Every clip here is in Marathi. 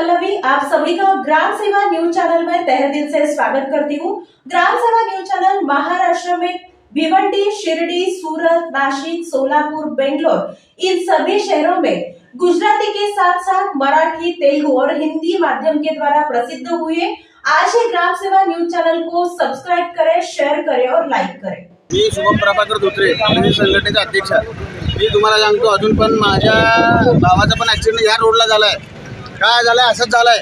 पल्लवी आप सभी का ग्राम सेवा न्यूज चैनल में तहे दिल से स्वागत करती हूँ। ग्राम सेवा न्यूज चैनल महाराष्ट्र में भिवंडी शिरडी सूरत नासिक सोलापुर बेंगलोर इन सभी शहरों में गुजराती के साथ साथ मराठी तेलुगु और हिंदी माध्यम के द्वारा प्रसिद्ध हुए आज ही ग्राम सेवा न्यूज चैनल को सब्सक्राइब करें शेयर करें और लाइक करें। मी शुभम प्रभाकर धोत्रे संघटनेचा अध्यक्ष मी तुम्हाला सांगतो अजून पण माझ्या भावाचा पण ऍक्सिडेंट या रोडला झाला आहे काय झालं आहे असंच झालं आहे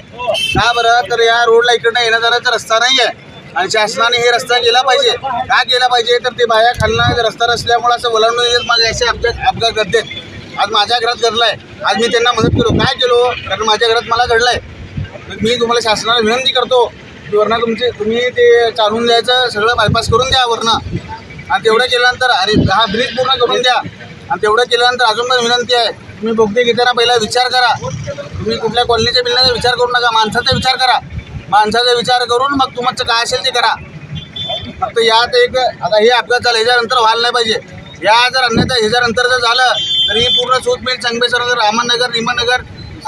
का बरं? तर या रोडला इकडनं येण्या जाण्याचा रस्ता नाही आहे आणि शासनाने हे रस्ता गेला पाहिजे. का गेला पाहिजे? तर ते बाया खालनं रस्ता नसल्यामुळे असं वलंडून येत माझे असे अपघात अपघात घडते आज माझ्या घरात घडलं आहे आज मी त्यांना मदत केलो. काय केलो? कारण माझ्या घरात मला घडलं आहे मी तुम्हाला शासनाला विनंती करतो. की वरनं तुमचे तुम्ही ते चालून द्यायचं. सगळं बायपास करून द्या वरनं. आणि तेवढं केल्यानंतर अरे हा ब्रिज पूर्ण करून द्या. आणि तेवढं केल्यानंतर अजून पण विनंती आहे. तुम्ही बोगदे घेताना पहिला विचार करा. तुम्ही कुठल्या कॉलनीच्या बिल्डिंगचा विचार करू नका माणसाचा विचार करा. माणसाचा विचार करून मग तुमचं काय असेल ते करा. फक्त यात एक आता हे अपघात झाला ह्याच्यानंतर व्हायला नाही पाहिजे. या जर अन्यथा ह्याच्यानंतर जर झालं तर ही पूर्ण सूत मिळ नगर रामनगर निमनगर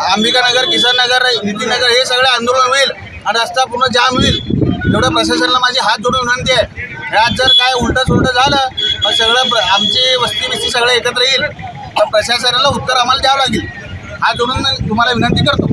अंबिकानगर किसननगर नितीनगर हे सगळे आंदोलन होईल आणि रस्ता पूर्ण जाम होईल. एवढं प्रशासनाला माझी हात जोडून विनंती आहे. ह्यात जर काय उलटं सुलटं झालं मग सगळं आमची वस्ती बिस्ती सगळं एकत्र येईल. प्रशासनाला उत्तर आम्हाला द्यावं लागेल. हा जोडून तुम्हाला विनंती करतो.